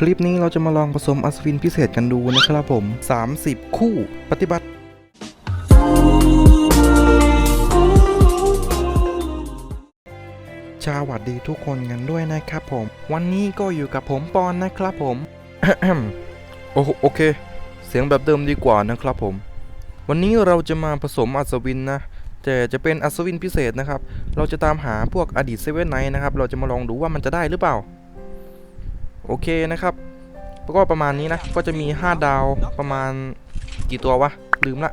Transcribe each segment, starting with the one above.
คลิปนี้เราจะมาลองผสมอัศวินพิเศษกันดูนะครับผม 30 คู่ปฏิบัติ ชาวัสดีทุกคนกันด้วยนะครับผม วันนี้ก็อยู่กับผมปอนนะครับผมโอโอเค เสียงแบบเดิมดีกว่านะครับผม วันนี้เราจะมาผสมอัศวินนะแต่จะเป็นอัศวินพิเศษนะครับ เราจะตามหาพวกอดีตเซเว่นไนท์นะครับ เราจะมาลองดูว่ามันจะได้หรือเปล่า โอเคนะครับก็ประมาณนี้นะ ก็จะมี 5 ดาวประมาณกี่ตัววะ ลืมละ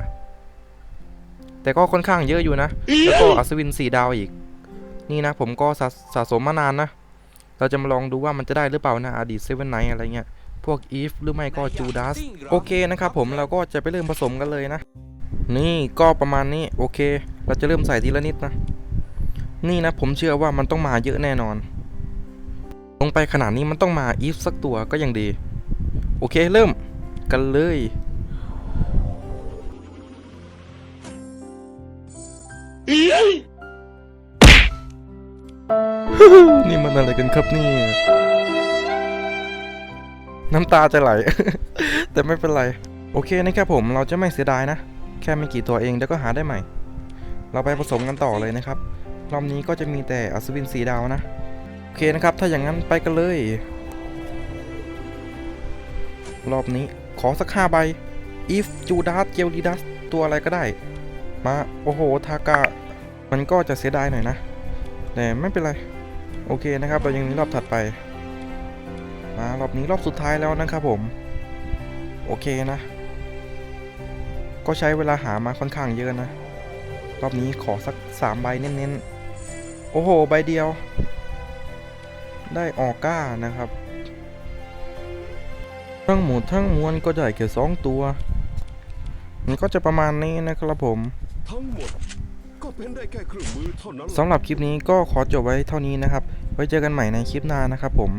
แต่ก็ค่อนข้างเยอะอยู่นะ แล้วก็อัศวิน 4 ดาวอีก นี่นะ ผมก็สะสะสมมานานนะ เราจะมาลองดูว่ามันจะได้หรือเปล่านะอดีตเซเว่นไนท์อะไรเงี้ย พวกอีฟหรือไม่ก็จูด a สโอเคนะครับผมเราก็จะไปเริ่มผสมกันเลยนะ นี่ก็ประมาณนี้โอเค เราจะเริ่มใส่ทีละนิดนะ นี่นะผมเชื่อว่ามันต้องมาเยอะแน่นอน ลงไปขนาดนี้มันต้องมาอีฟสักตัวก็ยังดี โอเคเริ่มกันเลยนี่มันอะไรกันครับนี่ น้ำตาจะไหล แต่ไม่เป็นไร โอเคนะครับผมเราจะไม่เสียดายนะ แค่ไม่กี่ตัวเองเดี๋ยวก็หาได้ใหม่ เราไปผสมกันต่อเลยนะครับ รอบนี้ก็จะมีแต่อัศวินสีดาวนะโอ เคนะครับ ถ้าอย่างนั้นไปกันเลย รอบนี้ขอสักห้าใบ if จูด a สเกล d ดัสตัวอะไรก็ได้ มา โอ้โห ทากะมันก็จะเสียดายหน่อยนะ แต่ไม่เป็นไร โอเคนะครับ เรายังมีรอบถัดไป มารอบนี้รอบสุดท้ายแล้วนะครับผม โอเคนะ ก็ใช้เวลาหามาค่อนข้างเยอะนะ รอบนี้ขอสักสามใบเน้นๆ โอ้โห ใบเดียว ได้ออกก้านะครับ ทั้งหมดทั้งมวลก็ได้แค่สองตัว มันก็จะประมาณนี้นะครับผมทั้งหมดก็เป็นได้แค่เครื่องมือเท่านั้นสำหรับคลิปนี้ก็ขอจบไว้เท่านี้นะครับ ไว้เจอกันใหม่ในคลิปหน้านะครับผม